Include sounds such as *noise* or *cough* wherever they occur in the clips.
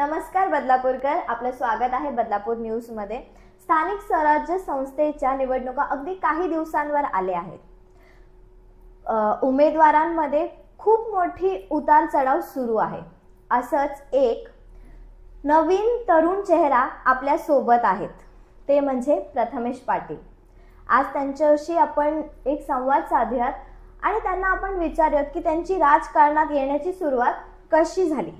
नमस्कार बदलापूरकर. आपलं स्वागत आहे बदलापूर न्यूजमध्ये. स्थानिक स्वराज्य संस्थेच्या निवडणुका अगदी काही दिवसांवर आले आहेत. उमेदवारांमध्ये खूप मोठी उतार चढाव सुरू आहे. असंच एक नवीन तरुण चेहरा आपल्यासोबत आहेत. ते म्हणजे प्रथमेश पाटील. आज त्यांच्याशी आपण एक संवाद साधूयात आणि त्यांना आपण विचारूयात की त्यांची राजकारणात येण्याची सुरुवात कशी झाली.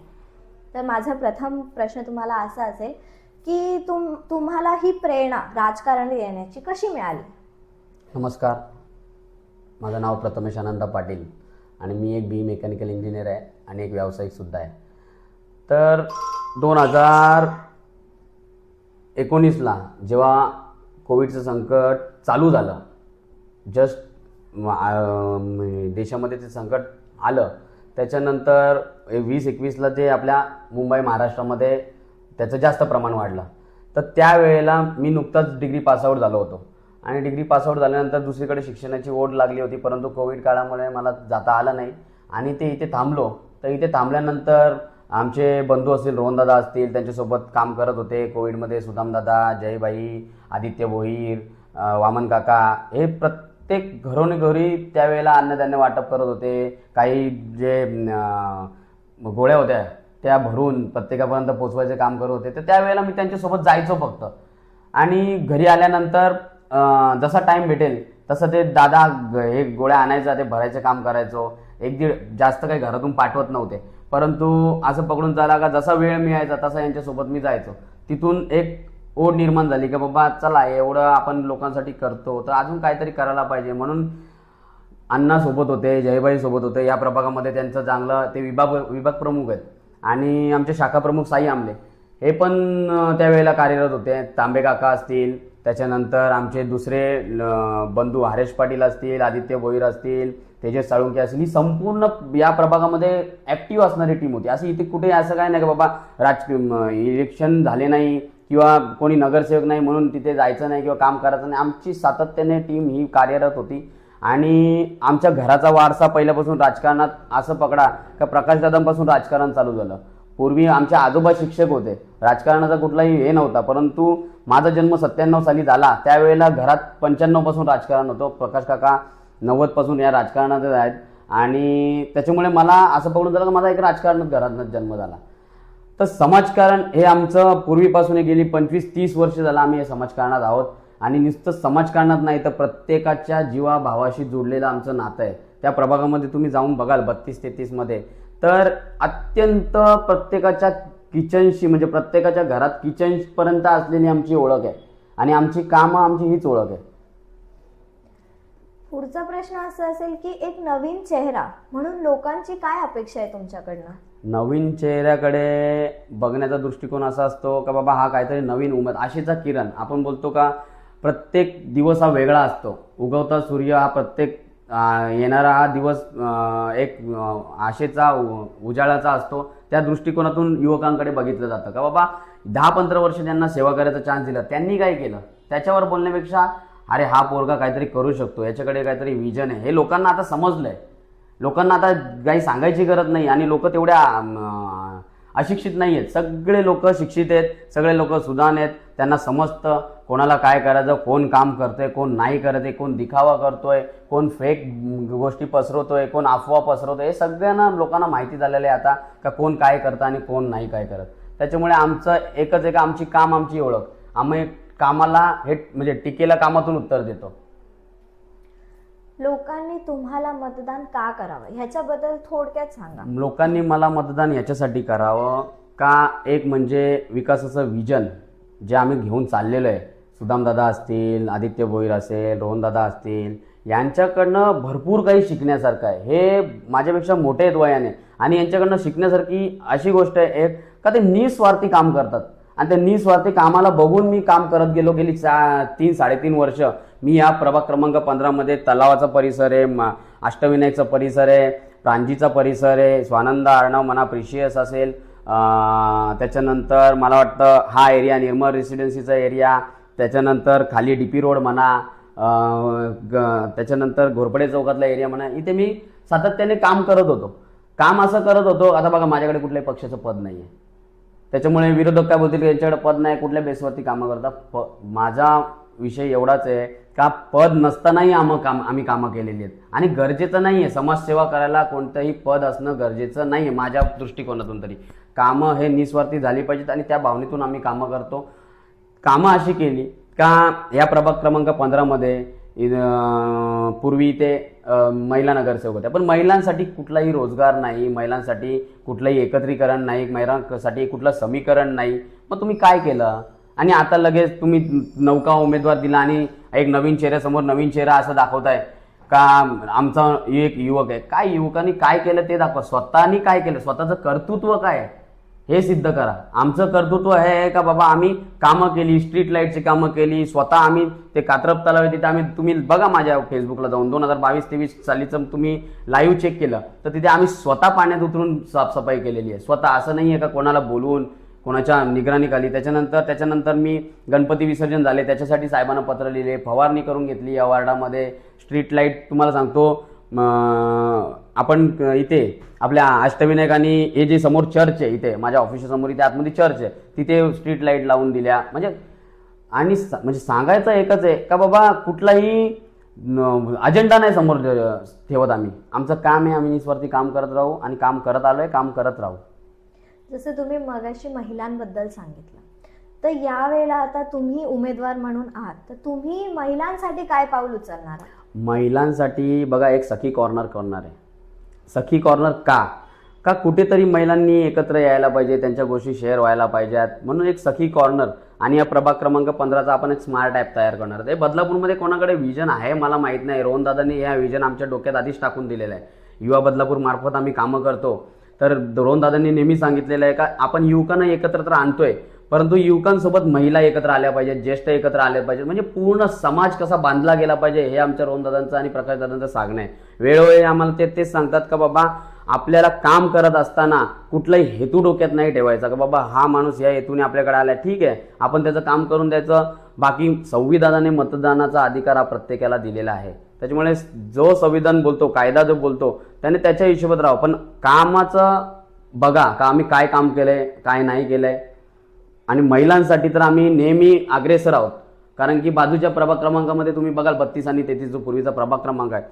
तर माझा प्रथम प्रश्न तुम्हाला असा असेल की तुम तुम्हाला ही प्रेरणा राजकारण येण्याची कशी मिळाली? नमस्कार. माझं नाव प्रथमेश आनंद पाटील आणि मी एक बी मेकॅनिकल इंजिनियर आहे आणि एक व्यावसायिकसुद्धा आहे. तर दोन हजार एकोणीसला जेव्हा कोविडचं संकट चालू झालं जस्ट देशामध्ये ते संकट आलं त्याच्यानंतर वीस एकवीसला जे आपल्या मुंबई महाराष्ट्रामध्ये त्याचं जास्त प्रमाण वाढलं. तर त्यावेळेला मी नुकताच डिग्री पासआउट झालो होतो. आणि डिग्री पासआउट झाल्यानंतर दुसरीकडे शिक्षणाची ओढ लागली होती परंतु कोविड काळामुळे मला जाता आलं नाही. आणि ते इथे थांबलो. तर इथे थांबल्यानंतर आमचे बंधू असतील रोहनदादा असतील त्यांच्यासोबत काम करत होते. कोविडमध्ये सुदामदादा जयबाई आदित्य भोईर वामन काका हे प्रत्येक घरोघरी त्यावेळेला अन्नधान्य वाटप करत होते. काही जे गोळ्या होत्या त्या भरून प्रत्येकापर्यंत पोचवायचे काम करत होते. तर त्यावेळेला मी त्यांच्यासोबत जायचो फक्त. आणि घरी आल्यानंतर जसा टाईम भेटेल तसं ते दादा हे गोळ्या आणायचा ते भरायचं काम करायचो. एक दीड जास्त काही घरातून पाठवत नव्हते. परंतु असं पकडून चाला का जसा वेळ मिळायचा तसा यांच्यासोबत मी जायचो. तिथून एक ओढ निर्माण झाली की बाबा चला एवढं आपण लोकांसाठी करतो तर अजून काहीतरी करायला पाहिजे. म्हणून अण्णा सोबत होते जयबाई सोबत होते. या प्रभागामध्ये त्यांचं चांगलं ते विभाग विभाग प्रमुख आहेत. आणि आमचे शाखा प्रमुख साई आमले. हे पण त्यावेळेला कार्यरत होते. तांबे काका असतील त्याच्यानंतर आमचे दुसरे बंधू हरेश पाटील असतील आदित्य भोईर असतील तेजस साळुंके असतील ही संपूर्ण या प्रभागामध्ये ॲक्टिव्ह असणारी टीम होती. असं इथे कुठे असं काय नाही का बाबा राज इलेक्शन झाले नाही किंवा कोणी नगरसेवक नाही म्हणून तिथे जायचं नाही किंवा काम करायचं नाही. आमची सातत्याने टीम ही कार्यरत होती. आणि आमच्या घराचा वारसा पहिल्यापासून राजकारणात असं पकडा का प्रकाशदादांपासून राजकारण चालू झालं. पूर्वी आमचे आजोबा शिक्षक होते. राजकारणाचा कुठलाही हे नव्हता परंतु माझा जन्म सत्त्याण्णव साली झाला. त्यावेळेला घरात पंच्याण्णवपासून राजकारण होतं. प्रकाश काका नव्वदपासून या राजकारणात आहेत. आणि त्याच्यामुळे मला असं पकडून झालं की माझा एक राजकारणात घरातनं जन्म झाला. तर समाजकारण हे आमचं पूर्वीपासून गेली पंचवीस तीस वर्ष झालं आम्ही हे समाजकारणात आहोत. आणि नुसतं समाजकारणात नाही तर प्रत्येकाच्या जीवाभावाशी जोडलेलं आमचं नातं आहे. त्या प्रभागामध्ये तुम्ही जाऊन बघाल बत्तीस तेहतीसमध्ये तर अत्यंत प्रत्येकाच्या किचनशी म्हणजे प्रत्येकाच्या घरात किचनपर्यंत असलेली आमची ओळख आहे. आणि आमची कामं आमची हीच ओळख आहे. पुढचा प्रश्न असा असेल की एक नवीन चेहरा म्हणून लोकांची काय अपेक्षा आहे तुमच्याकडनं? नवीन चेहऱ्याकडे बघण्याचा दृष्टिकोन असा असतो का बाबा हा काहीतरी नवीन उमेद आशेचा किरण. आपण बोलतो का प्रत्येक दिवस हा वेगळा असतो. उगवता सूर्य हा प्रत्येक येणारा हा दिवस एक आशेचा उजाळाचा असतो. त्या दृष्टिकोनातून युवकांकडे बघितलं जातं का? बाबा दहा पंधरा वर्ष त्यांना सेवा करायचा चान्स दिला त्यांनी काय केलं? त्याच्यावर बोलण्यापेक्षा अरे हा पोरगा काहीतरी करू शकतो. याच्याकडे काहीतरी विजन आहे. हे लोकांना आता समजलं आहे लोकांना आता काही सांगायची गरज नाही आणि लोक तेवढ्या अशिक्षित नाही आहेत सगळे लोक शिक्षित आहेत सगळे लोक सुधान आहेत. त्यांना समजतं कोणाला काय करायचं कोण काम करतंय कोण नाही करत आहे कोण दिखावा करतोय कोण फेक गोष्टी पसरवतोय कोण अफवा पसरवतोय. हे सगळ्यांना लोकांना माहिती झालेलं आहे आता का कोण काय करतं आणि कोण नाही काय करत. त्याच्यामुळे आमचं एकच एक आमची काम आमची ओळख. आम्ही कामाला हे म्हणजे टीकेला कामातून उत्तर देतो. लोकांनी तुम्हाला मतदान का करावं? ह्याच्याबद्दल थोडक्यात सांगा. लोकांनी मला मतदान याच्यासाठी करावं का? एक म्हणजे विकासाचं विजन जे आम्ही घेऊन चाललेलो आहे. सुदामदादा असतील आदित्य भोईर असेल रोहनदादा असतील यांच्याकडनं भरपूर काही शिकण्यासारखं आहे. हे माझ्यापेक्षा मोठे आहेत वयाने आणि यांच्याकडनं शिकण्यासारखी अशी गोष्ट आहे एक का ते निस्वार्थी काम करतात. आणि त्या निस्वार्थी कामाला बघून मी काम करत गेलो गेली सा तीन साडेतीन वर्ष. मी या प्रभाग क्रमांक पंधरामध्ये तलावाचा परिसर आहे म- अष्टविनायकचा परिसर आहे प्रांजीचा परिसर आहे स्वानंद आर्णव म्हणा प्रिशियस असेल. त्याच्यानंतर मला वाटतं हा एरिया निर्मल रेसिडेन्सीचा एरिया त्याच्यानंतर खाली डी पी रोड म्हणा ग- त्याच्यानंतर घोरपडे चौकातला एरिया म्हणा इथे मी सातत्याने काम करत होतो. काम असं करत होतो आता बघा माझ्याकडे कुठल्याही पक्षाचं पद नाही आहे त्याच्यामुळे विरोधक काय बोलतील की यांच्याकडे पद नाही कुठल्या बेसवरती कामं करतात? प माझा विषय एवढाच आहे का पद नसतानाही आम काम आम्ही कामं केलेली आहेत. आणि गरजेचं नाही आहे समाजसेवा करायला कोणतंही पद असणं गरजेचं नाही आहे माझ्या दृष्टिकोनातून तरी. कामं हे निस्वार्थी झाली पाहिजेत आणि त्या भावनेतून आम्ही कामं करतो. कामं अशी केली का या प्रभाग क्रमांक पंधरामध्ये पूर्वी ते महिला नगरसेवक होत्या. पण महिलांसाठी कुठलाही रोजगार नाही महिलांसाठी कुठलंही एकत्रीकरण नाही महिलांसाठी कुठलं समीकरण नाही. मग तुम्ही काय केलं? आणि आता लगेच तुम्ही नौका उमेदवार दिला आणि एक नवीन चेहऱ्यासमोर नवीन चेहरा असं दाखवताय का? आमचा एक युवक आहे. काय युवकांनी काय केलं ते दाखवा. स्वतःनी काय केलं? स्वतःचं कर्तृत्व काय आहे? हे सिद्ध करा. आमचं कर्तृत्व हे आहे का बाबा आम्ही कामं केली स्ट्रीट लाईटची कामं केली स्वतः आम्ही ते कात्रप तलाव आहे तिथे आम्ही तुम्ही बघा माझ्या फेसबुकला जाऊन. दोन हजार बावीस तेवीस सालीचं तुम्ही लाईव्ह चेक केलं तर तिथे आम्ही स्वतः पाण्यात उतरून साफसफाई केलेली आहे. स्वतः असं नाही आहे का कोणाला बोलवून कोणाच्या निगराणीखाली त्याच्यानंतर त्याच्यानंतर मी गणपती विसर्जन झाले त्याच्यासाठी साहेबांना पत्र लिहिले फवारणी करून घेतली या वार्डामध्ये. स्ट्रीट लाइट तुम्हाला सांगतो आपण इथे आपल्या अष्टविनायक आणि हे जे समोर चर्च आहे इथे माझ्या ऑफिसच्या समोर इथे आतमध्ये चर्च आहे. तिथे स्ट्रीट लाइट लावून दिल्या. म्हणजे आणि सा- म्हणजे सांगायचं एकच आहे का बाबा कुठलाही अजेंडा नाही समोर ठेवत आम्ही. आमचं काम आहे आम्ही निस्वार्थी काम करत राहू आणि काम करत आलोय काम करत राहू. जसं तुम्ही मगाशी महिलांबद्दल सांगितलं तर यावेळेला आता तुम्ही उमेदवार म्हणून आहात. तर तुम्ही महिलांसाठी काय पाऊल उचलणार? महिलांसाठी बघा एक सखी कॉर्नर करणार आहे. सखी कॉर्नर का? का कुठेतरी महिलांनी एकत्र यायला पाहिजे त्यांच्या गोष्टी शेअर व्हायला पाहिजेत? म्हणून एक सखी कॉर्नर आणि या प्रभाग क्रमांक पंधराचा आपण एक स्मार्ट ॲप तयार करणार. आहे बदलापूरमध्ये कोणाकडे व्हिजन आहे? मला माहीत नाही. रोहन दादांनी या व्हिजन आमच्या डोक्यात आधीच टाकून दिलेलं आहे. युवा बदलापूर मार्फत आम्ही कामं करतो. तर रोहन दादांनी नेहमी सांगितलेलं आहे का? आपण युवकांना एकत्र तर आणतोय परंतु युवकांसोबत महिला एकत्र आल्या पाहिजेत ज्येष्ठ एकत्र आले पाहिजेत. म्हणजे पूर्ण समाज कसा बांधला गेला पाहिजे हे आमच्या रोहनदादांचं आणि प्रकाशदादांचं सांगणं आहे. वेळोवेळी आम्हाला ते तेच सांगतात का बाबा आपल्याला काम करत असताना कुठलाही हेतू डोक्यात नाही ठेवायचा का बाबा हा माणूस या हेतूने आपल्याकडे आला ठीक आहे आपण त्याचं काम करून द्यायचं. बाकी संविधानाने मतदानाचा अधिकार हा प्रत्येकाला दिलेला आहे. त्याच्यामुळे जो संविधान बोलतो कायदा जो बोलतो त्याने त्याच्या हिशोबात राहावं. पण कामाचं बघा का आम्ही काय काम केलंय काय नाही केलंय आणि महिलांसाठी तर आम्ही नेहमी अग्रेसर आहोत. कारण की बाजूच्या प्रभाग क्रमांकामध्ये तुम्ही बघाल बत्तीस आणि तेहतीस जो पूर्वीचा प्रभाग क्रमांक आहे.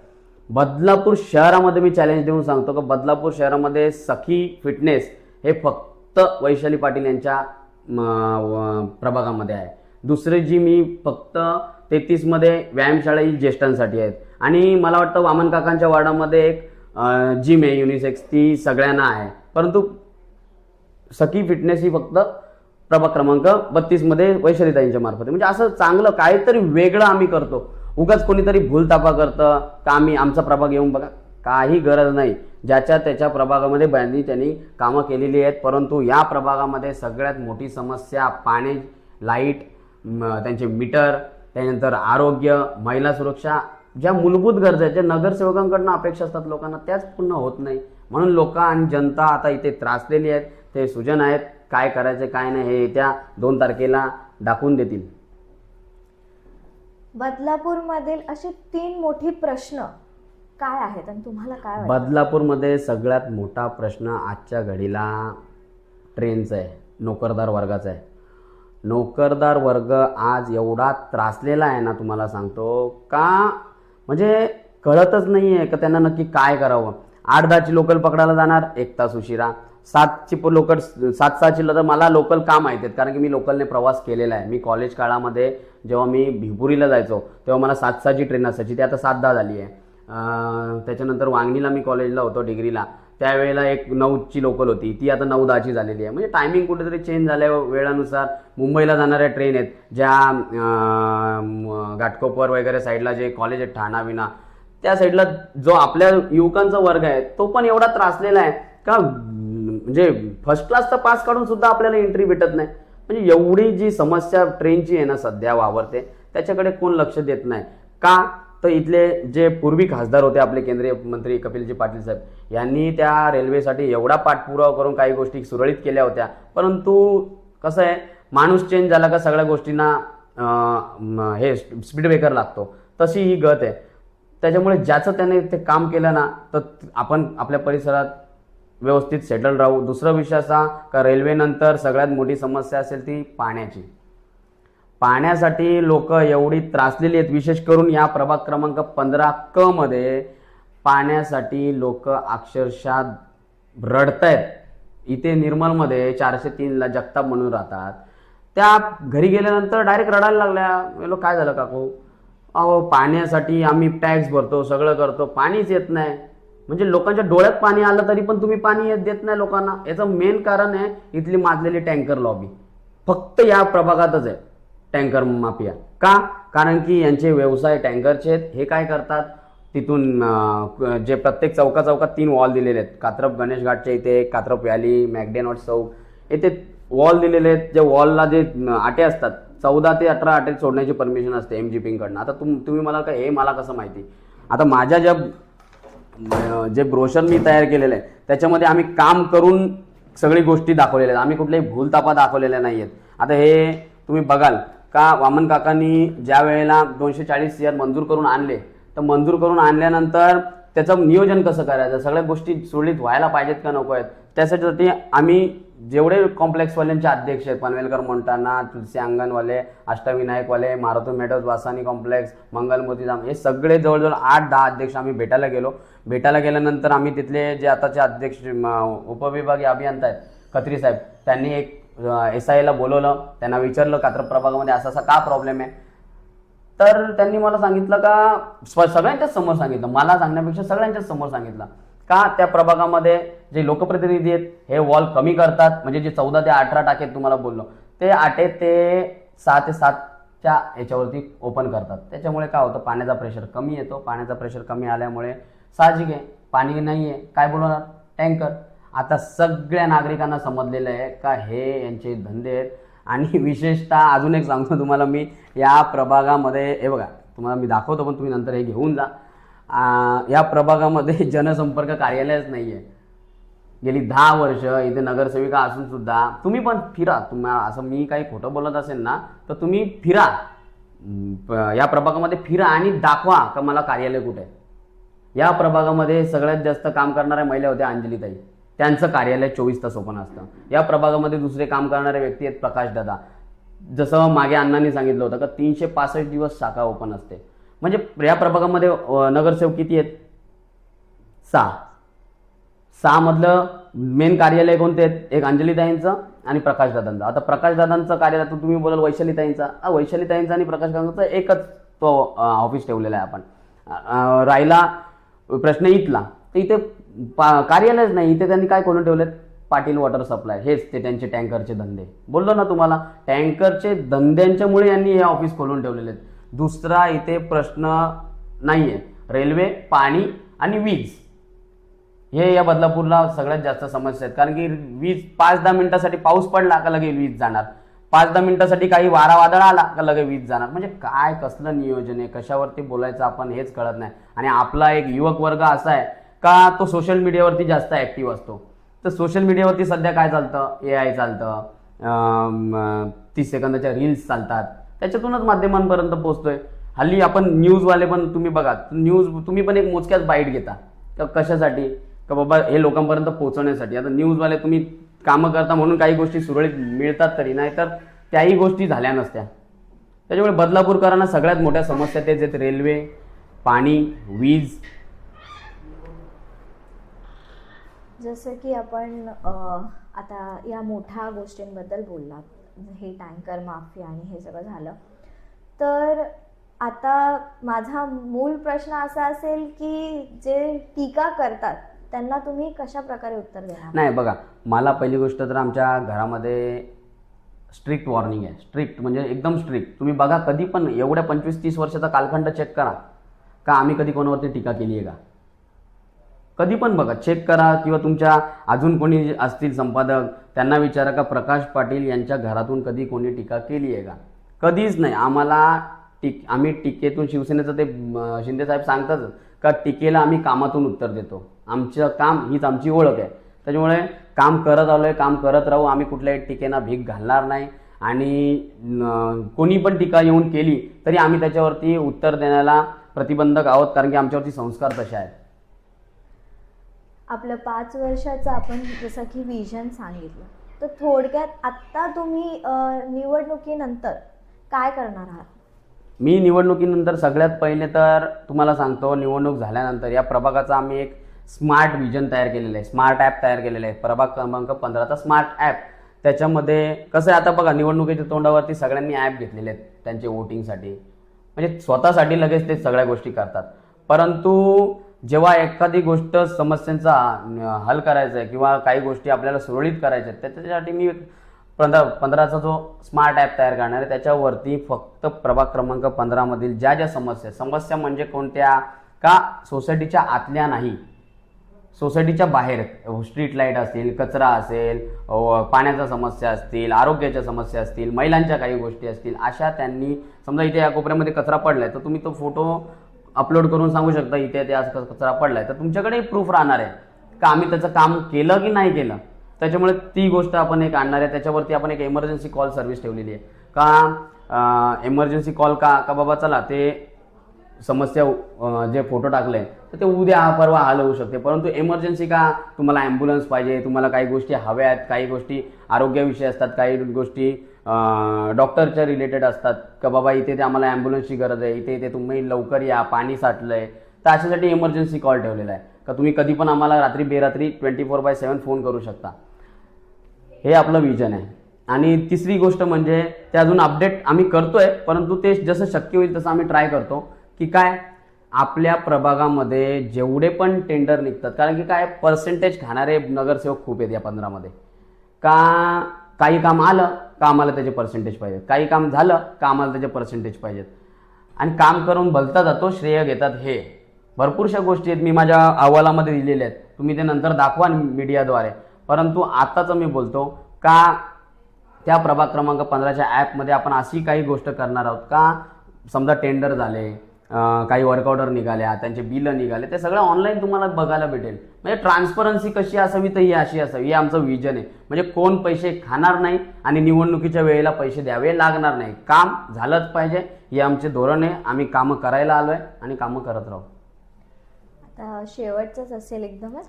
बदलापूर शहरामध्ये मी चॅलेंज देऊन सांगतो की बदलापूर शहरामध्ये सखी फिटनेस हे फक्त वैशाली पाटील यांच्या प्रभागामध्ये आहे. दुसरे जी मी फक्त तेहतीसमध्ये व्यायामशाळा ही ज्येष्ठांसाठी आहेत. आणि मला वाटतं वामन काकांच्या वार्डामध्ये एक जिम आहे युनिसेक्स ती सगळ्यांना आहे. परंतु सखी फिटनेस ही फक्त प्रभाग क्रमांक बत्तीसमध्ये वैशालीताईंच्या मार्फत. म्हणजे असं चांगलं काहीतरी वेगळं आम्ही करतो. उगाच कोणीतरी भूलतापा करतं का आम्ही आमचा प्रभाग येऊन बघा. काही गरज नाही. ज्याच्या त्याच्या प्रभागामध्ये बँडी त्यांनी कामं केलेली आहेत. परंतु या प्रभागामध्ये सगळ्यात मोठी समस्या पाणी लाइट त्यांचे मीटर त्यानंतर आरोग्य महिला सुरक्षा ज्या मूलभूत गरजा आहेत ज्या नगरसेवकांकडनं अपेक्षा असतात लोकांना त्याच पूर्ण होत नाही. म्हणून लोक आणि जनता आता इथे त्रासलेली आहेत. ते सुजन आहेत. काय करायचे काय नाही हे येत्या दोन तारखेला दाखवून देतील. बदलापूरमधील असे तीन मोठी प्रश्न काय आहेत आणि तुम्हाला काय वाटतं? बदलापूरमध्ये सगळ्यात मोठा प्रश्न आजच्या घडीला ट्रेनचा आहे नोकरदार वर्गाचा आहे. नोकरदार वर्ग आज एवढा त्रासलेला आहे ना तुम्हाला सांगतो. का? म्हणजे कळतच नाही आहे का त्यांना नक्की काय करावं? आठ दहाची लोकल पकडायला जाणार एक तास उशिरा. सातची लोकल सात सहाची तर मला लोकल का माहिती आहेत कारण की मी लोकलने प्रवास केलेला आहे. मी कॉलेज काळामध्ये जेव्हा मी भिपुरीला जायचो तेव्हा मला सात सहाची ट्रेन असायची. ती आता सात दहा झाली आहे. त्याच्यानंतर वांगणीला मी कॉलेजला होतो डिग्रीला. त्यावेळेला एक नऊची लोकल होती. ती आता नऊ दहाची झालेली आहे. म्हणजे टायमिंग कुठेतरी चेंज झाल्या वेळानुसार. मुंबईला जाणाऱ्या ट्रेन आहेत. ज्या घाटकोपर वगैरे साईडला जे कॉलेज आहेत ठाणा विना त्या साईडला जो आपल्या युवकांचा वर्ग आहे तो पण एवढा त्रासलेला आहे का म्हणजे फर्स्ट क्लासचा पास काढून सुद्धा आपल्याला एंट्री भेटत नाही. म्हणजे एवढी जी समस्या ट्रेनची आहे ना सध्या वावरते त्याच्याकडे कोण लक्ष देत नाही. का? तर इथले जे पूर्वी खासदार होते आपले केंद्रीय मंत्री कपिलजी पाटील साहेब यांनी त्या रेल्वेसाठी एवढा पाठपुरावा करून काही गोष्टी सुरळीत केल्या होत्या. परंतु कसं आहे माणूस चेंज झाला का सगळ्या गोष्टींना हे स्पीड ब्रेकर लागतो. तशी ही गत आहे. त्याच्यामुळे ज्याचं त्याने ते काम केलं ना तर आपण आपल्या परिसरात व्यवस्थित सेटल राहू. दुसरा विषय असा का रेल्वेनंतर सगळ्यात मोठी समस्या असेल ती पाण्याची. पाण्यासाठी लोक एवढी त्रासलेली आहेत विशेष करून या प्रभाग क्रमांक पंधरा क मध्ये पाण्यासाठी लोक अक्षरशः रडतायत. इथे निर्मलमध्ये चारशे तीनला जगताप म्हणून राहतात. त्या घरी गेल्यानंतर डायरेक्ट रडायला लागल्या. काय झालं काकू? अहो पाण्यासाठी आम्ही टॅक्स भरतो सगळं करतो पाणीच येत नाही. म्हणजे लोकांच्या डोळ्यात पाणी आलं तरी पण तुम्ही पाणी येत देत नाही लोकांना. याचं मेन कारण आहे इथली माजलेली टँकर लॉबी फक्त या प्रभागातच आहे टँकर माफिया का? कारण की यांचे व्यवसाय टँकरचे आहेत. हे काय करतात? तिथून जे प्रत्येक चौका चौकात तीन वॉल दिलेले आहेत. कात्रप गणेश घाटच्या इथे कात्रप व्हॅली मॅकडेनॉट चौक. येथे वॉल दिलेले आहेत. जे वॉलला जे आटे असतात चौदा ते अठरा आटे सोडण्याची परमिशन असते एम जी पिंगकडनं आता तुम तुम्ही मला काय हे मला कसं माहिती? आता माझ्या ज्या जे ब्रोशर मी तयार केलेलं आहे त्याच्यामध्ये आम्ही काम करून सगळी गोष्टी दाखवलेल्या आहेत. आम्ही कुठल्याही भूलतापा दाखवलेल्या नाही आहेत. आता हे तुम्ही बघाल का वामन काकांनी ज्या वेळेला दोनशे चाळीस सी आर मंजूर करून आणले तर मंजूर करून आणल्यानंतर त्याचं नियोजन कसं करायचं? सगळ्या गोष्टी सुरळीत व्हायला पाहिजेत का नको आहेत? त्यासाठी आम्ही जेवढे कॉम्प्लेक्सवाल्यांचे अध्यक्ष आहेत पनवेलकर मोंटाना तुलसी अंगणवाले अष्टविनायकवाले मारुती मेडोज वासानी कॉम्प्लेक्स मंगलमूर्तीधाम हे सगळे जवळजवळ आठ दहा अध्यक्ष आम्ही भेटायला गेलो. भेटायला गेल्यानंतर आम्ही तिथले जे आताचे अध्यक्ष उपविभागीय अभियंता आहेत खत्री साहेब त्यांनी एक एस आयला बोलवलं. त्यांना विचारलं कात्र प्रभागामध्ये असा असा का प्रॉब्लेम आहे? तर त्यांनी मला सांगितलं का स्व- सगळ्यांच्याच समोर सांगितलं. मला सांगण्यापेक्षा सगळ्यांच्याच समोर सांगितलं. का त्या प्रभागामध्ये जे लोकप्रतिनिधी आहेत हे वॉल कमी करतात? म्हणजे जे चौदा ते अठरा टाके तुम्हाला बोललो. ते आठे ते सहा ते सातच्या याच्यावरती ओपन करतात. त्याच्यामुळे काय होतं? पाण्याचा प्रेशर कमी येतो. पाण्याचा प्रेशर कमी आल्यामुळे साहजिक आहे. पाणी नाही आहे काय बोलणार टँकर आता सगळ्या नागरिकांना समजलेलं आहे का हे यांचे धंदे आहेत. आणि *laughs* विशेषतः अजून एक सांगतो तुम्हाला मी. या प्रभागामध्ये हे बघा तुम्हाला मी दाखवतो पण तुम्ही नंतर हे घेऊन जा. या प्रभागामध्ये *laughs* जनसंपर्क कार्यालयच नाही आहे गेली दहा वर्ष इथे नगरसेविका असून सुद्धा तुम्ही पण फिरा. तुम्हाला असं मी काही खोटं बोलत असेल ना तर तुम्ही फिरा. या प्रभागामध्ये फिरा आणि दाखवा का मला कार्यालय कुठे? आहे या प्रभागामध्ये सगळ्यात जास्त काम करणाऱ्या महिला होत्या अंजलीताई. त्यांचं कार्यालय चोवीस तास ओपन असतं या प्रभागामध्ये दुसरे काम करणारे व्यक्ती आहेत प्रकाश दादा. जसं मागे अण्णांनी सांगितलं होतं का तीनशे पासष्ट दिवस शाखा ओपन असते. म्हणजे या प्रभागामध्ये नगरसेवक किती आहेत? सहा. सहा मधलं मेन कार्यालय कोणते आहेत? एक अंजलीताईंचं आणि प्रकाशदादांचं. आता प्रकाशदादांचं कार्यालय तुम्ही बोलाल वैशालीताईंचा. वैशालीताईंचा आणि प्रकाशदादांचा एकच तो ऑफिस ठेवलेला आहे आपण. राहिला प्रश्न इथला. तर इथे पा- कार्यालयच नाही. इथे त्यांनी काय करून ठेवलेत? Patil water supply. हेच ते त्यांचे टँकरचे धंदे. बोललो ना तुम्हाला टँकरचे धंद्यांच्यामुळे यांनी हे ऑफिस खोलून ठेवलेले आहेत. दुसरा इथे प्रश्न नाही आहे रेल्वे पाणी आणि वीज. हे या बदलापूरला सगळ्यात जास्त समस्या आहेत. कारण की वीज पाच दहा मिनिटासाठी पाऊस पडला का लगे वीज जाणार? पाच दहा मिनिटासाठी काही वारा वादळ आला का लगे वीज जाणार? म्हणजे काय कसलं नियोजन आहे? कशावरती बोलायचं आपण हेच कळत नाही. आणि आपला एक युवक वर्ग असा आहे का तो सोशल मीडियावरती जास्त ॲक्टिव्ह असतो? तर सोशल मीडियावरती सध्या काय चालतं? ए आय चालतं. तीस सेकंदाच्या रील्स चालतात. त्याच्यातूनच माध्यमांपर्यंत पोहोचतोय. हल्ली आपण न्यूजवाले पण तुम्ही बघा न्यूज तुम्ही पण एक मोजक्याच बाईट घेता. का कशासाठी? का बाबा हे लोकांपर्यंत पोहोचवण्यासाठी. आता न्यूजवाले तुम्ही कामं करता म्हणून काही गोष्टी सुरळीत मिळतात तरी नाहीतर त्याही गोष्टी झाल्या नसत्या. त्याच्यामुळे बदलापूरकरांना सगळ्यात मोठ्या समस्या तेच आहेत. रेल्वे पाणी वीज. जसं की आपण आता या मोठ्या गोष्टींबद्दल बोललात. हे टँकर माफी आणि हे सगळं झालं. तर आता माझा मूळ प्रश्न असा असेल की जे टीका करतात त्यांना तुम्ही कशा प्रकारे उत्तर देणार? नाही बघा मला पहिली गोष्ट तर आमच्या घरामध्ये स्ट्रिक्ट वॉर्निंग आहे. स्ट्रिक्ट म्हणजे एकदम स्ट्रिक्ट. तुम्ही बघा कधी पण एवढ्या पंचवीस तीस वर्षाचा कालखंड चेक करा. का आम्ही कधी कोणावरती टीका केली आहे का? कधी पण बघा चेक करा किंवा तुमच्या अजून कोणी जे असतील संपादक त्यांना विचारा का प्रकाश पाटील यांच्या घरातून कधी कोणी टीका केली आहे का? कधीच नाही. आम्हाला टीक आम्ही टीकेतून शिवसेनेचं ते शिंदेसाहेब शिंदे साहेब सांगतात का टीकेला आम्ही कामातून उत्तर देतो. आमचं काम हीच आमची ओळख आहे. त्याच्यामुळे काम करत आलोय काम करत राहू आम्ही कुठल्याही टीकेना भीक घालणार नाही. आणि कोणी पण टीका येऊन केली तरी आम्ही त्याच्यावरती उत्तर देण्याला प्रतिबंधक आहोत कारण की आमच्यावरती संस्कार तसे आहेत. आपलं पाच वर्षाचं आपण जसं की विजन सांगितलं. तर थोडक्यात आत्ता तुम्ही निवडणुकीनंतर काय करणार आहात? मी निवडणुकीनंतर सगळ्यात पहिले तर तुम्हाला सांगतो निवडणूक झाल्यानंतर या प्रभागाचा आम्ही एक स्मार्ट विजन तयार केलेलं आहे. स्मार्ट ॲप तयार केलेलं आहे. प्रभाग क्रमांक पंधराचा स्मार्ट ॲप त्याच्यामध्ये कसं आहे आता बघा निवडणुकीच्या तोंडावरती सगळ्यांनी ॲप घेतलेले आहेत त्यांचे वोटिंगसाठी म्हणजे स्वतःसाठी लगेच ते सगळ्या गोष्टी करतात. परंतु जेव्हा एखादी गोष्ट समस्यांचा हल करायचा आहे किंवा काही गोष्टी आपल्याला सुरळीत करायच्या आहेत त्याच्यासाठी मी पंधरा पंधराचा जो स्मार्ट ॲप तयार करणार आहे त्याच्यावरती फक्त प्रभाग क्रमांक पंधरामधील ज्या ज्या समस्या समस्या म्हणजे कोणत्या? का सोसायटीच्या आतल्या नाही? सोसायटीच्या बाहेर स्ट्रीट लाइट असतील कचरा असेल पाण्याच्या समस्या असतील आरोग्याच्या समस्या असतील महिलांच्या काही गोष्टी असतील अशा त्यांनी समजा इथे या कोपऱ्यामध्ये कचरा पडलाय तर तुम्ही तो फोटो अपलोड करून सांगू शकता इथे ते आज कचरा पडलाय. तर तुमच्याकडे प्रूफ राहणार आहे. का आम्ही त्याचं काम केलं की नाही केलं? त्याच्यामुळे ती गोष्ट आपण एक आणणार आहे. त्याच्यावरती आपण एक इमर्जन्सी कॉल सर्व्हिस ठेवलेली आहे. का इमर्जन्सी कॉल का का बाबा चला ते समस्या जे फोटो टाकले तर ते उद्या परवा हाल होऊ शकते. परंतु एमर्जन्सी का तुम्हाला ॲम्ब्युलन्स पाहिजे तुम्हाला काही गोष्टी हव्या आहेत काही गोष्टी आरोग्याविषयी असतात काही गोष्टी डॉक्टरच्या रिलेटेड असतात का बाबा इथे ते आम्हाला ॲम्ब्युलन्सची गरज आहे इथे इथे तुम्ही लवकर या पाणी साठलं आहे तर अशासाठी इमर्जन्सी कॉल ठेवलेला आहे. का तुम्ही कधी पण आम्हाला रात्री बेरात्री twenty four by seven phone करू शकता. हे आपलं विजन आहे. आणि तिसरी गोष्ट म्हणजे ते अजून अपडेट आम्ही करतोय परंतु ते जसं शक्य होईल तसं आम्ही ट्राय करतो की काय? आपल्या प्रभागामध्ये जेवढे पण टेंडर निघतात कारण की काय? पर्सेंटेज खाणारे नगरसेवक खूप आहेत या पंधरामध्ये. का? काही काम आलं का आम्हाला त्याचे पर्सेंटेज पाहिजेत. काही काम झालं का आम्हाला त्याचे पर्सेंटेज पाहिजेत. आणि काम करून भलता जातो श्रेय घेतात हे. भरपूरशा गोष्टी आहेत मी माझ्या अहवालामध्ये दिलेल्या आहेत. तुम्ही ते नंतर दाखवा मीडियाद्वारे. परंतु आत्ताचं मी बोलतो का त्या प्रभाग क्रमांक पंधराच्या ॲपमध्ये आपण अशी काही गोष्ट करणार आहोत का? समजा टेंडर झाले काही वर्क ऑर्डर निघाल्या त्यांचे बिलं निघाले ते सगळं ऑनलाईन तुम्हाला बघायला भेटेल. म्हणजे ट्रान्सपरन्सी कशी असावी तर ही अशी असावी हे आमचं विजन आहे. म्हणजे कोण पैसे खाणार नाही आणि निवडणुकीच्या वेळेला पैसे द्यावे लागणार नाही. काम झालंच पाहिजे हे आमचे धोरण आहे. आम्ही कामं करायला आलो आहे आणि कामं करत राहू. आता शेवटचंच असेल एकदमच.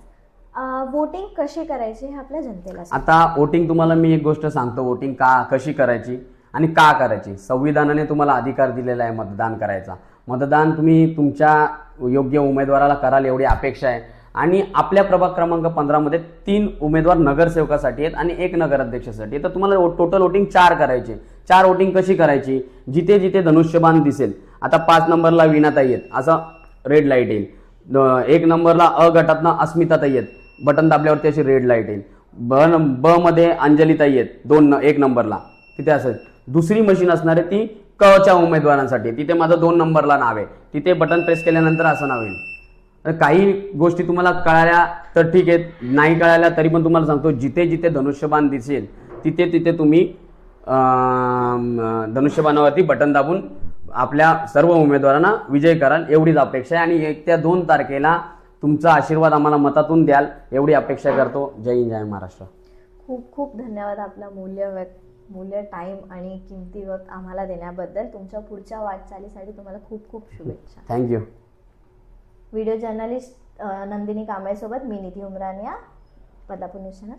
वोटिंग कशी करायची हे आपल्या जनतेला. आता वोटिंग तुम्हाला मी एक गोष्ट सांगतो वोटिंग का कशी करायची आणि का करायची? संविधानाने तुम्हाला अधिकार दिलेला आहे मतदान करायचा. मतदान तुम्ही तुमच्या योग्य उमेदवाराला कराल एवढी अपेक्षा आहे. आणि आपल्या प्रभाग क्रमांक पंधरामध्ये तीन उमेदवार नगरसेवकासाठी आहेत आणि एक नगराध्यक्षासाठी आहे. तर तुम्हाला टोटल वोटिंग चार करायचे. चार वोटिंग कशी करायची? जिथे जिथे धनुष्यबाण दिसेल. आता पाच नंबरला विनाताई आहेत. असं रेड लाइट येईल. एक नंबरला अ गटातनं अस्मिताताई आहेत. बटन दाबल्यावरती अशी रेड लाइट येईल. ब न- ब मध्ये अंजलीताई आहेत. दोन एक नंबरला. तिथे असेल दुसरी मशीन असणार आहे ती क च्या उमेदवारांसाठी. तिथे माझं दोन नंबरला नाव आहे. तिथे बटन प्रेस केल्यानंतर असं नाव येईल. तर काही गोष्टी तुम्हाला कळाल्या तर ठीक आहेत नाही कळाल्या तरी पण तुम्हाला सांगतो जिथे जिथे धनुष्यबाण दिसेल तिथे तिथे तुम्ही धनुष्यबाणावरती बटन दाबून आपल्या सर्व उमेदवारांना विजय कराल. एवढीच अपेक्षा आहे. आणि एक त्या दोन तारखेला तुमचा आशीर्वाद आम्हाला मतातून द्याल. एवढी अपेक्षा करतो. जय हिंद जय महाराष्ट्र. खूप खूप धन्यवाद आपला मूल्य व्यक्त मूल्य टाईम आणि किमती वक्त आम्हाला देण्याबद्दल तुमच्या पुढच्या वाटचालीसाठी तुम्हाला खूप खूप शुभेच्छा. Thank you video journalist Nandini कांबळेसोबत मी निधी उमरानिया बदलापूर न्यूज चॅनल